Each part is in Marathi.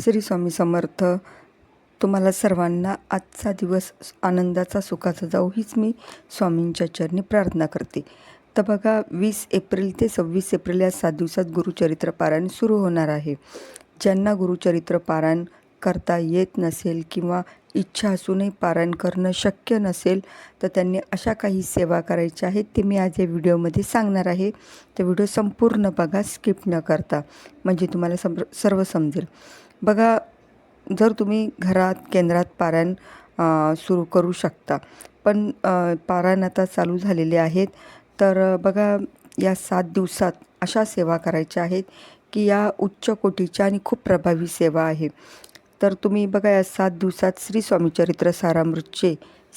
श्री स्वामी समर्थ. तुम्हाला सर्वांना आजचा दिवस आनंदाचा सुखाचा जाऊ हीच मी स्वामींच्या चरणी प्रार्थना करते. तर बघा वीस एप्रिल ते सव्वीस एप्रिल या सात दिवसात गुरुचरित्र पारायण सुरू होणार आहे. ज्यांना गुरुचरित्र पारायण करता येत नसेल किंवा इच्छा असूनही पारायण करणं शक्य नसेल तर त्यांनी अशा काही सेवा करायच्या आहेत ते मी आज या व्हिडिओमध्ये सांगणार आहे. तर व्हिडिओ संपूर्ण बघा स्किप न करता. म्हणजे तुम्हाला सम सर्व समजेल. बघा जर तुम्ही घरात केंद्रात पारायण सुरू करू शकता पण पारायण आता चालू झालेले आहेत तर बघा या सात दिवसात अशा सेवा करायच्या आहेत की या उच्च कोटीच्या आणि खूप प्रभावी सेवा आहे. तर तुम्ही बघा या सात दिवसात श्री स्वामी चरित्र सारामृतचे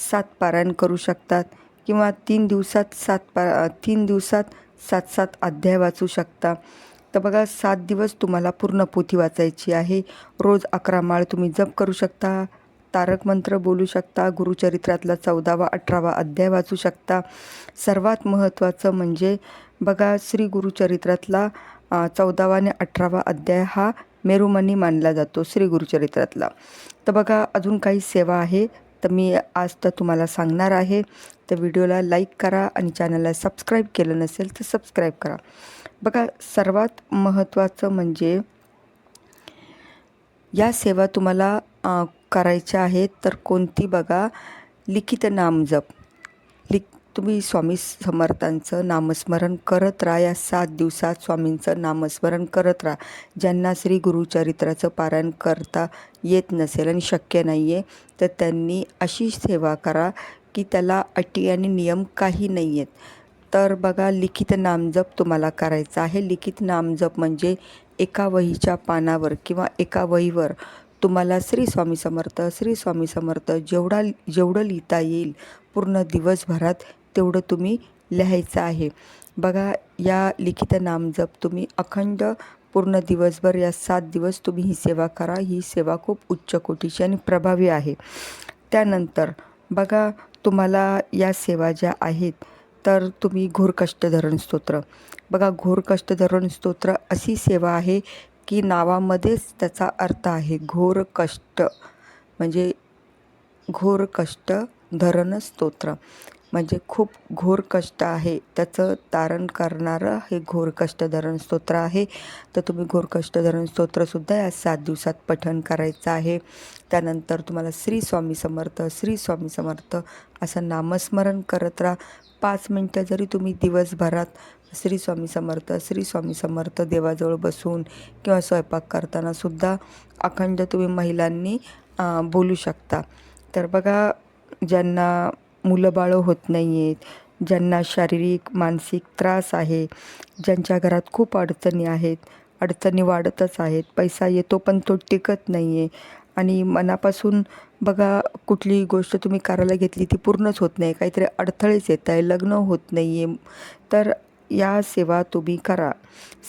सात पारायण करू शकतात किंवा तीन दिवसात सात पा तीन दिवसात सात सात अध्याय वाचू शकता. तर बघा सात दिवस तुम्हाला पूर्ण पोथी वाचायची आहे. रोज अकरा माळ तुम्ही जप करू शकता तारक मंत्र बोलू शकता गुरुचरित्रातला चौदावा अठरावा अध्याय वाचू शकता. सर्वात महत्त्वाचं म्हणजे बघा श्री गुरुचरित्रातला चौदावा आणि अठरावा अध्याय हा मेरुमनी मानला जातो श्री गुरुचरित्रातला. तर बघा अजून काही सेवा आहे तर मी आज तर तुम्हाला सांगणार आहे. तर व्हिडिओला लाईक करा आणि चॅनलला सबस्क्राईब केलं नसेल तर सबस्क्राईब करा. बघा सर्वात महत्त्वाचं म्हणजे या सेवा तुम्हाला करायच्या आहेत तर कोणती बघा लिखित नामजप लिख तुम्ही स्वामी समर्थांचं नामस्मरण करत राहा या सात दिवसात स्वामींचं नामस्मरण करत राहा. ज्यांना श्री गुरुचरित्राचं पारायण करता येत नसेल आणि शक्य नाही आहे तर त्यांनी अशी सेवा करा की त्याला अटी आणि नियम काही नाही आहेत तर बघा लिखित नामजप तुम्हाला करायचा आहे. लिखित नामजप म्हणजे एका वहीच्या पानावर किंवा एका वहीवर तुम्हाला श्री स्वामी समर्थ श्री स्वामी समर्थ जेवढा जेवढं लिहिता येईल पूर्ण दिवसभरात तेवढं तुम्ही लिहायचं आहे. बघा या लिखित नामजप तुम्ही अखंड पूर्ण दिवसभर या सात दिवस तुम्ही ही सेवा करा. ही सेवा खूप उच्च कोटीची आणि प्रभावी आहे. त्यानंतर बघा तुम्हाला या सेवा ज्या आहेत तर तुम्ही घोरकष्ट धरण स्तोत्र. बघा घोरकष्ट धरण स्तोत्र अशी सेवा आहे की नावामध्येच त्याचा अर्थ आहे घोर कष्ट. म्हणजे घोर कष्ट धरण स्तोत्र. म्हणजे खूप घोर कष्ट आहे. त्याचं तारण करणारं हे घोर कष्टधरण स्तोत्र आहे. तर तुम्ही घोर कष्टधरण स्तोत्रसुद्धा या सात दिवसात पठण करायचं आहे. त्यानंतर तुम्हाला श्री स्वामी समर्थ श्री स्वामी समर्थ असं नामस्मरण करत राहा. पाच मिनटं जरी तुम्ही दिवसभरात श्री स्वामी समर्थ श्री स्वामी समर्थ देवाजवळ बसून किंवा स्वयंपाक करताना सुद्धा अखंड तुम्ही महिलांनी बोलू शकता. तर बघा ज्यांना मुलं बाळं होत नाही आहेत ज्यांना शारीरिक मानसिक त्रास आहे ज्यांच्या घरात खूप अडचणी आहेत अडचणी वाढतच आहेत. पैसा येतो पण तो टिकत नाही आहे आणि मनापासून बघा कुठली गोष्ट तुम्ही करायला घेतली ती पूर्णच होत नाही. काहीतरी अडथळेच येत आहे लग्न होत नाही आहे तर या सेवा तुम्ही करा.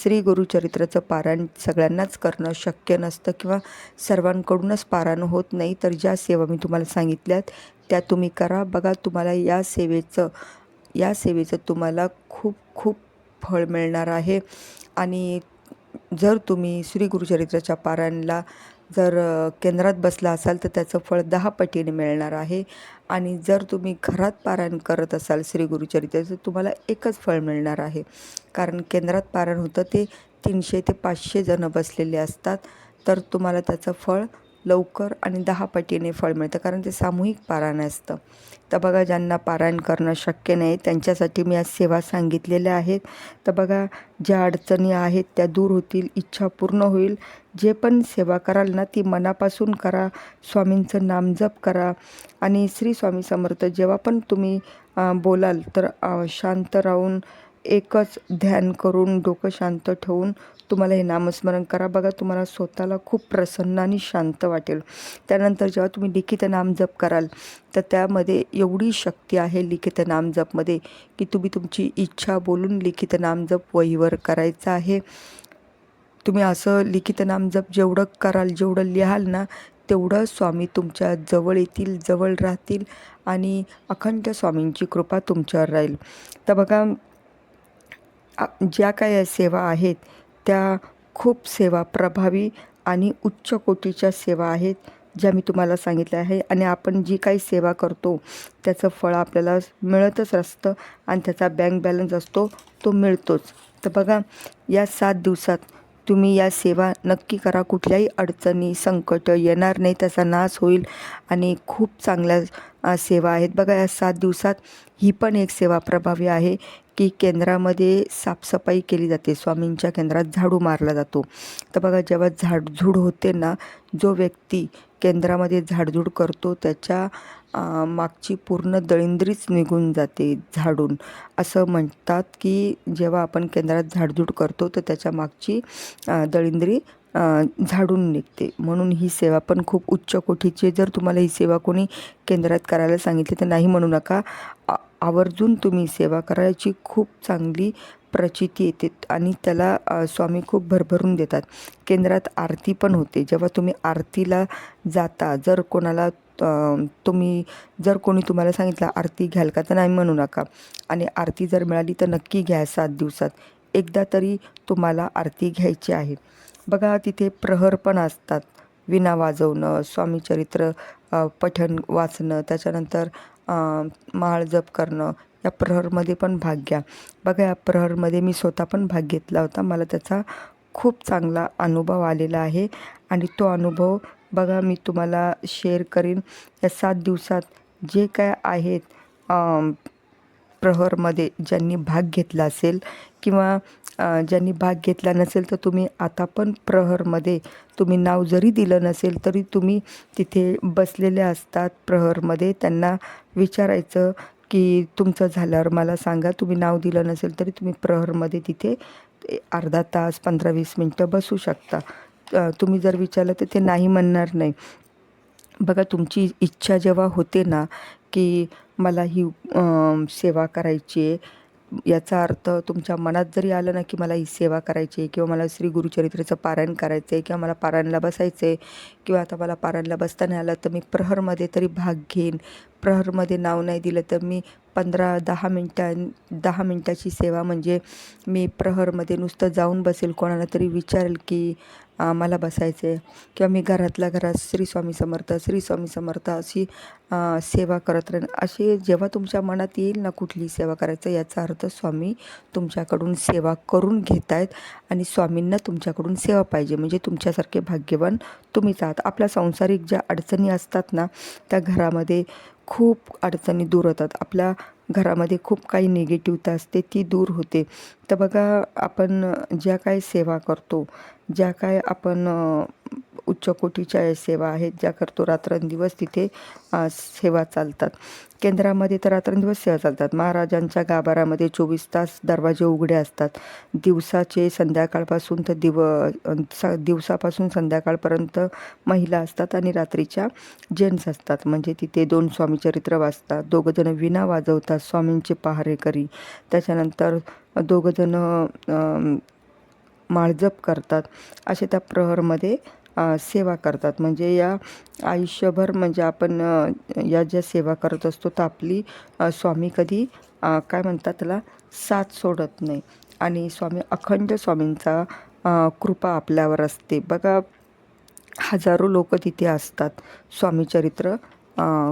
श्री गुरुचरित्राचं पारायण सगळ्यांनाच करणं शक्य नसतं किंवा सर्वांकडूनच पारायण होत नाही तर ज्या सेवा मी तुम्हाला सांगितल्यात त्या तुम्ही करा. बघा तुम्हाला या सेवेचं या सेवेचं तुम्हाला खूप खूप फळ मिळणार आहे. आणि जर तुम्ही श्री गुरुचरित्राच्या पारायणला जर केंद्रात बसला असाल तर त्याचं फळ दहा पटीने मिळणार आहे. आणि जर तुम्ही घरात पारायण करत असाल श्री तर तुम्हाला एकच फळ मिळणार आहे. कारण केंद्रात पारायण होतं ते तीनशे ते पाचशे जणं बसलेले असतात. तर तुम्हाला त्याचं फळ लवकर आणि दहा पटीने फळ मिळतं कारण ते सामूहिक पारायण असतं. तर बघा ज्यांना पारायण करणं शक्य नाही त्यांच्यासाठी मी आज सेवा सांगितलेल्या आहेत. तर बघा ज्या अडचणी आहेत त्या दूर होतील इच्छा पूर्ण होईल. जे पण सेवा कराल ना ती मनापासून करा स्वामींचं नामजप करा. आणि श्री स्वामी समर्थ जेव्हा पण तुम्ही बोलाल तर शांत राहून एकच ध्यान करून डोकं शांत ठेवून तुम्हाला हे नामस्मरण करा. बघा तुम्हाला स्वतःला खूप प्रसन्न आणि शांत वाटेल. त्यानंतर जेव्हा तुम्ही लिखित नाम जप कराल तर त्यामध्ये एवढी शक्ती आहे लिखित नाम जपमध्ये की तुम्ही तुमची इच्छा बोलून लिखित नाम जप वहीवर करायचं आहे. तुम्ही असं लिखित नाम जप जेवढं कराल जेवढं लिहाल ना तेवढं स्वामी तुमच्या जवळ येतील जवळ राहतील आणि अखंड स्वामींची कृपा तुमच्यावर राहील. तर बघा ज्या काही सेवा आहेत त्या खूप सेवा प्रभावी आणि उच्च कोटीच्या सेवा आहेत ज्या मी तुम्हाला सांगितल्या आहे. आणि आपण जी काही सेवा करतो त्याचं फळ आपल्याला मिळतच असतं आणि त्याचा बँक बॅलन्स असतो तो मिळतोच. तर बघा या सात दिवसात तुम्ही या सेवा नक्की करा. कुठल्याही अडचणी संकट येणार नाही त्याचा नाश होईल आणि खूप चांगल्या सेवा आहेत. बघा या सात दिवसात ही पण एक सेवा प्रभावी आहे की केंद्रामध्ये साफसफाई केली जाते. स्वामींच्या केंद्रात झाडू मारला जातो. तर बघा जेव्हा झाडझूड होते ना जो व्यक्ती केंद्रामध्ये झाडझूड करतो त्याच्या मागची पूर्ण दळिंद्रीच निघून जाते झाडून. असं म्हणतात की जेव्हा आपण केंद्रात झाडझूड करतो तर त्याच्या मागची दळिंद्री झाडून निघते. म्हणून ही सेवा पण खूप उच्च कोठीची जर तुम्हाला ही सेवा कोणी केंद्रात करायला सांगितली तर नाही म्हणू नका. आवर्जून तुम्ही सेवा करायची खूप चांगली प्रचिती येते आणि त्याला स्वामी खूप भरभरून देतात. केंद्रात आरती पण होते. जेव्हा तुम्ही आरतीला जाता जर कोणाला तुम्ही जर कोणी तुम्हाला सांगितलं आरती घ्याल का? तर नाही म्हणू नका. आणि आरती जर मिळाली तर नक्की घ्या सात दिवसात. एकदा तरी तुम्हाला आरती घ्यायची आहे. बघा तिथे प्रहर पण असतात. विना वाजवणं स्वामीचरित्र पठण वाचणं त्याच्यानंतर अ, माळ जप करणं या प्रहरमध्ये पण भाग घ्या. बघा या प्रहरमध्ये मी स्वतः पण भाग घेतला होता. मला त्याचा खूप चांगला अनुभव आलेला आहे आणि तो अनुभव बघा मी तुम्हाला शेअर करीन. या सात दिवसात जे काय आहेत प्रहरमध्ये ज्यांनी भाग घेतला असेल किंवा ज्यांनी भाग घेतला नसेल तर तुम्ही आता पण प्रहरमध्ये तुम्ही नाव जरी दिलं नसेल तरी तुम्ही तिथे बसलेले असतात प्रहरमध्ये. त्यांना विचारायचं की तुमचं झाल्यावर मला सांगा. तुम्ही नाव दिलं नसेल तरी तुम्ही प्रहरमध्ये तिथे अर्धा तास पंधरा वीस मिनटं बसू शकता. तुम्ही जर विचारलं तर ते नाही म्हणणार नाही. बघा तुमची इच्छा जेव्हा होते ना की मला ही सेवा करायची आहे याचा अर्थ तुमच्या मनात जरी आलं ना की मला ही सेवा करायची आहे किंवा मला श्री गुरुचरित्रेचं पारायण करायचं आहे किंवा मला पारायणला बसायचं आहे किंवा आता मला पारायणला बसता नाही आलं तर मी प्रहरमध्ये तरी भाग घेईन. प्रहरमध्ये नाव नाही दिलं तर मी पंधरा दहा मिनटां दहा मिनटाची सेवा म्हणजे मी प्रहरमध्ये नुसतं जाऊन बसेल. कोणाला तरी विचारेल की मला बसायचं. आहे किंवा मी घरातल्या घरात श्री स्वामी समर्थ श्री स्वामी समर्थ अशी सेवा करत राहीन. अशी जेव्हा तुमच्या मनात येईल ना कुठली सेवा करायचं याचा अर्थ स्वामी तुमच्याकडून सेवा करून घेत आहेत आणि स्वामींना तुमच्याकडून सेवा पाहिजे. म्हणजे तुमच्यासारखे भाग्यवान तुम्हीच आहात. आपल्या सांसारिक ज्या अडचणी असतात ना त्या घरामध्ये खूप अडचणी दूर होतात. आपल्या घरामध्ये खूप काही निगेटिव्हता असते ती दूर होते. तर बघा आपण ज्या काय सेवा करतो ज्या काय आपण उच्च कोटीच्या सेवा आहेत ज्या करतो रात्रंदिवस तिथे सेवा चालतात. केंद्रामध्ये तर रात्रंदिवस सेवा चालतात. महाराजांच्या गाभारामध्ये चोवीस तास दरवाजे उघडे असतात. दिवसाचे संध्याकाळपासून तर दिव दिवसापासून संध्याकाळपर्यंत महिला असतात आणि रात्रीच्या जेंट्स असतात. म्हणजे तिथे दोन स्वामीचरित्र वाचतात दोघंजणं विना वाजवतात स्वामींचे पहारेकरी त्याच्यानंतर दोघंजणं माळजप करतात. असे त्या प्रहरमध्ये सेवा करतात. म्हणजे या आयुष्यभर म्हणजे आपण या ज्या सेवा करत असतो तर आपली स्वामी कधी काय म्हणतात त्याला साथ सोडत नाही. आणि स्वामी अखंड स्वामींचा कृपा आपल्यावर असते. बघा हजारो लोक तिथे असतात. स्वामीचरित्र चरित्र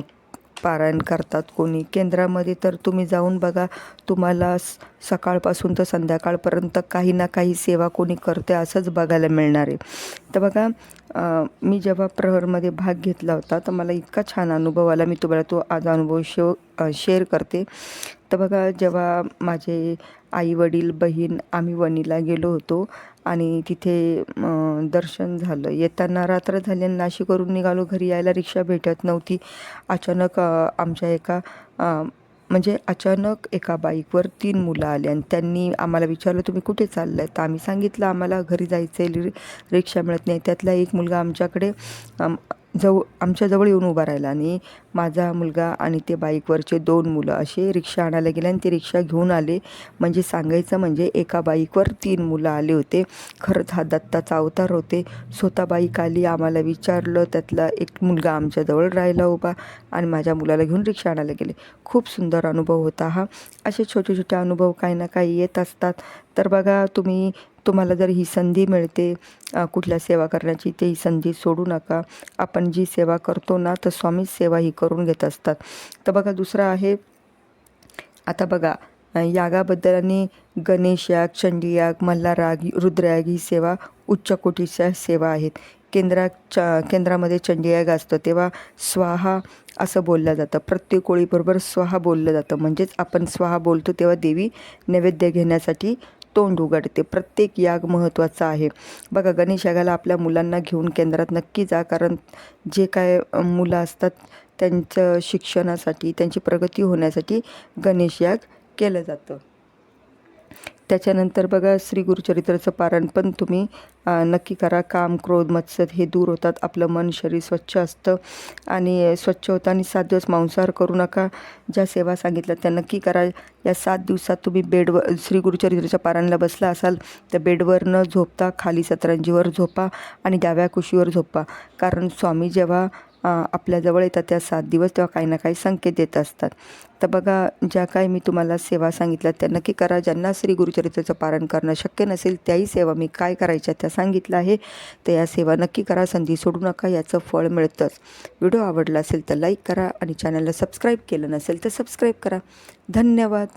पारायण करतात कोणी. केंद्रामध्ये तर तुम्ही जाऊन बघा तुम्हाला सकाळपासून तर संध्याकाळपर्यंत काही ना काही सेवा कोणी करते असंच बघायला मिळणार आहे. तर बघा मी जेव्हा प्रहरमध्ये भाग घेतला होता तर मला इतका छान अनुभव आला. मी तुम्हाला तो आज अनुभव शो शेअर करते. तर बघा जेव्हा माझे आई वडील बहीण आम्ही वणीला गेलो होतो आणि तिथे दर्शन झालं. येताना रात्र झाली आणि नाशिकवरून निघालो. घरी यायला रिक्षा भेटत नव्हती. अचानक आमच्या एका म्हणजे अचानक एका बाईकवर तीन मुलं आली आणि त्यांनी आम्हाला विचारलं तुम्ही कुठे चाललं आहे तर आम्ही सांगितलं आम्हाला घरी जायचं आहे रिक्षा मिळत नाही. त्यातला एक मुलगा आमच्याकडे जवळ आमच्याजवळ येऊन उभा राहिला आणि माझा मुलगा आणि ते बाईकवरचे दोन मुलं असे रिक्षा आणायला गेले आणि ते रिक्षा घेऊन आले. म्हणजे सांगायचं म्हणजे एका बाईकवर तीन मुलं आले होते. खरंच हा दत्ताचा अवतार होते. स्वतः बाईक आली आम्हाला विचारलं त्यातला एक मुलगा आमच्याजवळ राहिला उभा आणि माझ्या मुलाला घेऊन रिक्षा आणायला गेले. खूप सुंदर अनुभव होता हा. असे छोटे छोटे अनुभव काही ना काही येत असतात. तर बघा तुम्ही तुम्हाला जर ही संधी मिळते कुठल्या सेवा करण्याची ते ही संधी सोडू नका. आपण जी सेवा करतो ना तर स्वामीच सेवा ही करून घेत असतात. तर बघा दुसरं आहे आता बघा यागाबद्दल आणि गणेश याग चंडी याग मल्हार रुद्रयाग ही सेवा उच्च कोटीच्या सेवा आहेत. केंद्राच्या च केंद्रामध्ये चंडीयाग असतं तेव्हा स्वाहा असं बोललं जातं. प्रत्येक ओळीबरोबर स्वाहा बोललं जातं. म्हणजेच आपण स्वाहा बोलतो तेव्हा देवी नैवेद्य घेण्यासाठी तोंड उघडते. प्रत्येक याग महत्त्वाचा आहे. बघा गणेश यागाला आपल्या मुलांना घेऊन केंद्रात नक्की जा कारण जे काय मुलं असतात त्यांचं शिक्षणासाठी त्यांची प्रगती होण्यासाठी गणेश याग केलं जातं. त्याच्यानंतर बघा श्री गुरुचरित्राचं पारण पण तुम्ही नक्की करा. काम क्रोध मत्सर हे दूर होतात. आपलं मन शरीर स्वच्छ असतं. आणि स्वच्छ होतं आणि सात दिवस मांसाहार करू नका. ज्या सेवा सांगितल्या त्या नक्की करा. या सात दिवसात तुम्ही बेडवर श्री गुरुचरित्राच्या पारायणाला बसला असाल तर बेडवर न झोपता खाली सतरंजीवर झोपा आणि डाव्या कुशीवर झोपा. कारण स्वामी जेव्हा आपल्याजवळ येतात त्या सात दिवस तेव्हा काही ना काही संकेत देत असतात. तर बघा ज्या काही मी तुम्हाला सेवा सांगितल्या त्या नक्की करा. ज्यांना श्री गुरुचरित्राचं पारण करणं शक्य नसेल त्याही सेवा मी काय करायच्या त्या सांगितलं आहे. तर या सेवा नक्की करा. संधी सोडू नका. याचं फळ मिळतंच. व्हिडिओ आवडला असेल तर लाईक करा आणि चॅनलला सबस्क्राईब केलं नसेल तर सबस्क्राईब करा. धन्यवाद.